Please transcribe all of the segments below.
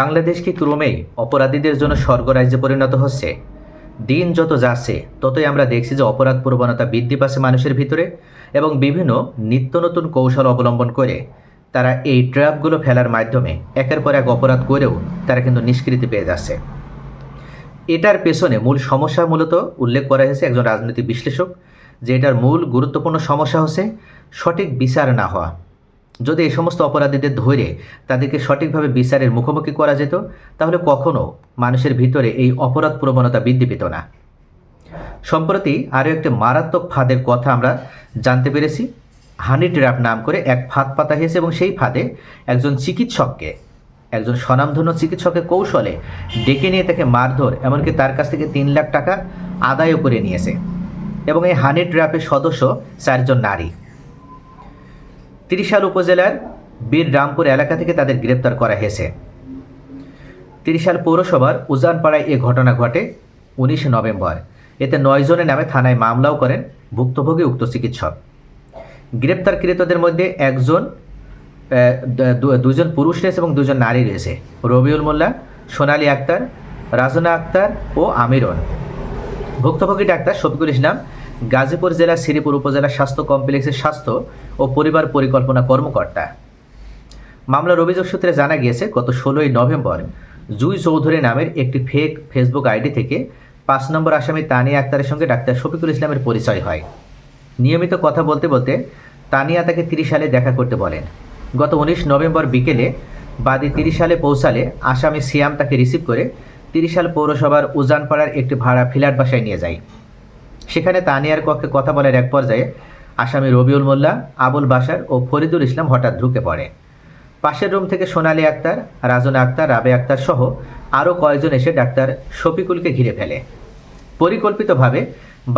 বাংলাদেশ কি ক্রমেই অপরাধীদের জন্য স্বর্গরাজ্যে পরিণত হচ্ছে? দিন যত যাচ্ছে, ততই আমরা দেখছি যে অপরাধ প্রবণতা বৃদ্ধি পাচ্ছে মানুষের ভিতরে এবং বিভিন্ন নিত্য নতুন কৌশল অবলম্বন করে তারা এই ট্র্যাপগুলো ফেলার মাধ্যমে একের পর এক অপরাধ করেও তারা কিন্তু নিষ্কৃতি পেয়ে যাচ্ছে। এটার পেছনে মূল সমস্যা মূলত উল্লেখ করা হয়েছে একজন রাজনৈতিক বিশ্লেষক, যে এটার মূল গুরুত্বপূর্ণ সমস্যা হচ্ছে সঠিক বিচার না হওয়া। যদি এই সমস্ত অপরাধীদের ধরে তাদেরকে সঠিকভাবে বিচারের মুখোমুখি করা যেত, তাহলে কখনো মানুষের ভিতরে এই অপরাধ প্রবণতা বৃদ্ধি পেত না। সম্প্রতি আরও একটি মারাত্মক ফাঁদের কথা আমরা জানতে পেরেছি। হানি ট্র্যাপ নাম করে এক ফাঁদ পাতা হয়েছে এবং সেই ফাঁদে একজন চিকিৎসককে, একজন স্বনামধন্য চিকিৎসকের কৌশলে ডেকে নিয়ে তাকে মারধর, এমনকি তার কাছ থেকে তিন লাখ টাকা আদায়ও করে নিয়েছে। এবং এই হানি ট্র্যাপের সদস্য চারজন নারী। ত্রিশাল উপজেলার বীর রামপুর এলাকা থেকে তাদের গ্রেপ্তার করা হয়েছে। ত্রিশাল পৌরসভার উজানপাড়ায় এ ঘটনা ঘটে উনিশে নভেম্বর। এতে নয় জনের নামে থানায় মামলাও করেন ভুক্তভোগী উক্ত চিকিৎসক। গ্রেপ্তারকৃতদের মধ্যে একজন দুজন পুরুষ রয়েছে এবং দুজন নারী রয়েছে। রবিউল মোল্লা, সোনালী আক্তার, রাজনা আক্তার ও আমিরন ভুক্তভোগী ডাক্তার শফিকুল ইসলাম গাজীপুর জেলার শ্রীপুর উপজেলা স্বাস্থ্য কমপ্লেক্সের স্বাস্থ্য ও পরিবার পরিকল্পনা কর্মকর্তা। মামলার অভিযোগ সূত্রে জানা গিয়েছে, গত ষোলোই নভেম্বর জুই চৌধুরী নামের একটি ফেক ফেসবুক আইডি থেকে পাঁচ নম্বর আসামি তানিয়া আক্তারের সঙ্গে ডাক্তার শফিকুল ইসলামের পরিচয় হয়। নিয়মিত কথা বলতে বলতে তানিয়া তাকে তিরিশ সালে দেখা করতে বলেন। গত উনিশ নভেম্বর বিকেলে বাদী তিরিশ সালে পৌঁছালে আসামি সিয়াম তাকে রিসিভ করে তিরিশ সাল পৌরসভার উজানপাড়ার একটি ভাড়া ফ্ল্যাট বাসায় নিয়ে যায়। সেখানে তানিয়ার কক্ষে কথা বলার এক পর্যায়ে আসামি রবিউল মোল্লা, আবুল বাসার ও ফরিদুল ইসলাম হঠাৎ ঢুকে পড়ে। পাশের রুম থেকে সোনালী আক্তার, রাজনা আক্তার রাবে আক্তার সহ আরও কয়েকজন এসে ডাক্তার শফিকুলকে ঘিরে ফেলে। পরিকল্পিতভাবে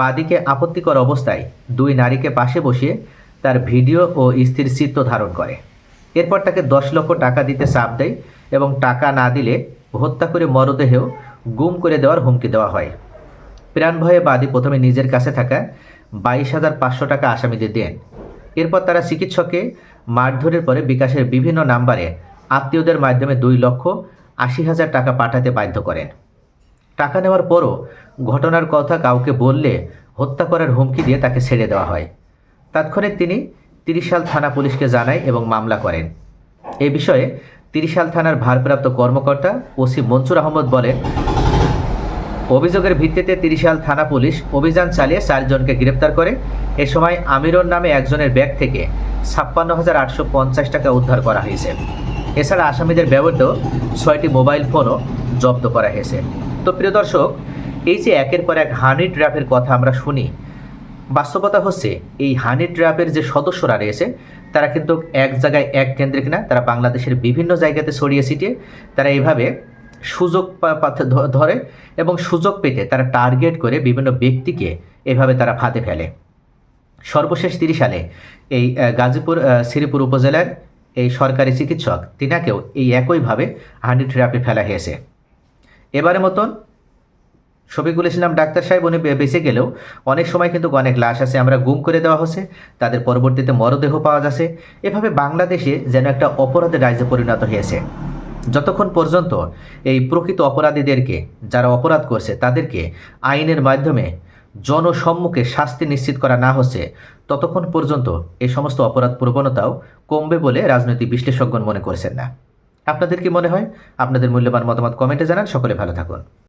বাদীকে আপত্তিকর অবস্থায় দুই নারীকে পাশে বসিয়ে তার ভিডিও ও স্থির চিত্র ধারণ করে। এরপর তাকে দশ লক্ষ টাকা দিতে চাপ দেয় এবং টাকা না দিলে হত্যা করে মরদেহেও গুম করে দেওয়ার হুমকি দেওয়া হয়। প্রাণ ভয়ে বাদী প্রথমে নিজের কাছে থাকা বাইশ হাজার পাঁচশো টাকা আসামিদের দেন। এরপর তারা চিকিৎসককে মারধরের পরে বিকাশের বিভিন্ন নাম্বারে আত্মীয়দের মাধ্যমে দুই লক্ষ আশি হাজার টাকা পাঠাতে বাধ্য করেন। টাকা নেওয়ার পরও ঘটনার কথা কাউকে বললে হত্যা করার হুমকি দিয়ে তাকে ছেড়ে দেওয়া হয়। তাৎক্ষণিক তিনি তিরিশাল থানা পুলিশকে জানায় এবং মামলা করেন। এ বিষয়ে তিরিশাল থানার ভারপ্রাপ্ত কর্মকর্তা ওসি মনসুর আহমদ বলেন অভিযোগের ভিত্তিতে তিরিশাল থানা পুলিশ অভিযান চালিয়ে চারজনকে গ্রেপ্তার করে। এ সময় আমিরুর নামে একজনের ব্যাগ থেকে ছাপ্পান্ন হাজার আটশো পঞ্চাশ টাকা উদ্ধার করা হয়েছে। এছাড়া আসামিদের ব্যবহৃত ছয়টি মোবাইল ফোনও জব্দ করা হয়েছে। তো প্রিয় দর্শক, এই যে একের পর এক হানি ট্র্যাপের কথা আমরা শুনি, বাস্তবতা হচ্ছে এই হানি ট্র্যাপের যে সদস্যরা রয়েছে, তারা কিন্তু এক জায়গায় এক কেন্দ্রিক না তারা বাংলাদেশের বিভিন্ন জায়গাতে ছড়িয়ে ছিটিয়ে, তারা এইভাবে সুযোগ ধরে এবং সুযোগ পেতে তারা টার্গেট করে বিভিন্ন ব্যক্তিকে এভাবে তারা ফাঁদে ফেলে। সর্বশেষ তিরিশ সালে এই গাজীপুর শ্রীপুর উপজেলার এই সরকারি চিকিৎসক তিনাকেও এই একইভাবে হানি ট্র্যাপে ফেলা হয়েছে। এবারে মতন শফিকুল ইসলাম ডাক্তার সাহেব উনি বেঁচে গেলেও অনেক সময় কিন্তু অনেক লাশ আছে, আমরা গুম করে দেওয়া হচ্ছে, তাদের পরবর্তীতে মরদেহ পাওয়া যাচ্ছে। এভাবে বাংলাদেশে যেন একটা অপরাধের রাজ্যে পরিণত হয়েছে। যতক্ষণ পর্যন্ত এই প্রকৃত অপরাধীদেরকে যারা অপরাধ করছে তাদেরকে আইনের মাধ্যমে জনসম্মুখে শাস্তি নিশ্চিত করা না হচ্ছে, ততক্ষণ পর্যন্ত এই সমস্ত অপরাধ প্রবণতাও কমবে বলে রাজনৈতিক বিশ্লেষকগণ মনে করছেন না। আপনাদের কি মনে হয়? আপনাদের মূল্যবান মতামত কমেন্টে জানান। সকলে ভালো থাকুন।